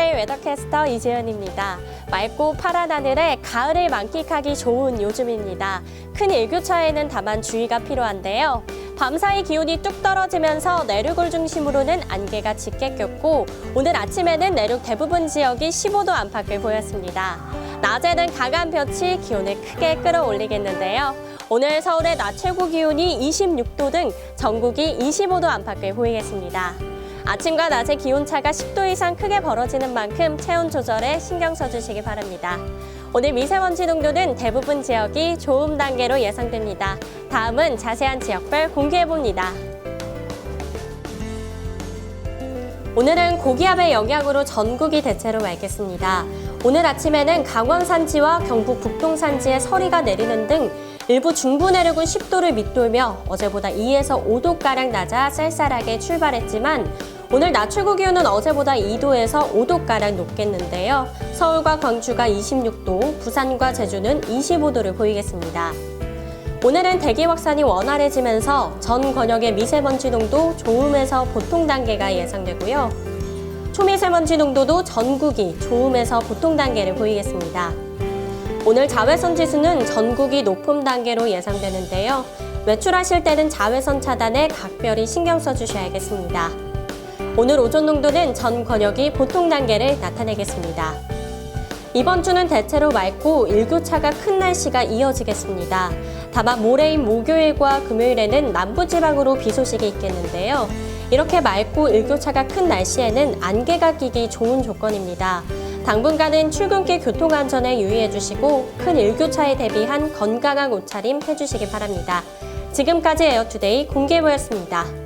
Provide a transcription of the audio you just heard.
웨더캐스터 이재현입니다. 맑고 파란 하늘에 가을을 만끽하기 좋은 요즘입니다. 큰 일교차에는 다만 주의가 필요한데요. 밤사이 기온이 뚝 떨어지면서 내륙을 중심으로는 안개가 짙게 꼈고 오늘 아침에는 내륙 대부분 지역이 15도 안팎을 보였습니다. 낮에는 강한 볕이 기온을 크게 끌어올리겠는데요. 오늘 서울의 낮 최고 기온이 26도 등 전국이 25도 안팎을 보이겠습니다. 아침과 낮의 기온차가 10도 이상 크게 벌어지는 만큼 체온 조절에 신경 써주시기 바랍니다. 오늘 미세먼지 농도는 대부분 지역이 좋음 단계로 예상됩니다. 다음은 자세한 지역별 공개해봅니다. 오늘은 고기압의 영향으로 전국이 대체로 맑겠습니다. 오늘 아침에는 강원 산지와 경북 북동 산지에 서리가 내리는 등 일부 중부 내륙은 10도를 밑돌며 어제보다 2에서 5도가량 낮아 쌀쌀하게 출발했지만 오늘 낮 최고 기온은 어제보다 2도에서 5도가량 높겠는데요. 서울과 광주가 26도, 부산과 제주는 25도를 보이겠습니다. 오늘은 대기 확산이 원활해지면서 전 권역의 미세먼지 농도 좋음에서 보통 단계가 예상되고요. 초미세먼지 농도도 전국이 좋음에서 보통 단계를 보이겠습니다. 오늘 자외선 지수는 전국이 높음 단계로 예상되는데요. 외출하실 때는 자외선 차단에 각별히 신경 써주셔야겠습니다. 오늘 오존 농도는 전 권역이 보통 단계를 나타내겠습니다. 이번 주는 대체로 맑고 일교차가 큰 날씨가 이어지겠습니다. 다만 모레인 목요일과 금요일에는 남부지방으로 비 소식이 있겠는데요. 이렇게 맑고 일교차가 큰 날씨에는 안개가 끼기 좋은 조건입니다. 당분간은 출근길 교통안전에 유의해 주시고 큰 일교차에 대비한 건강한 옷차림 해주시기 바랍니다. 지금까지 에어투데이 공개보였습니다.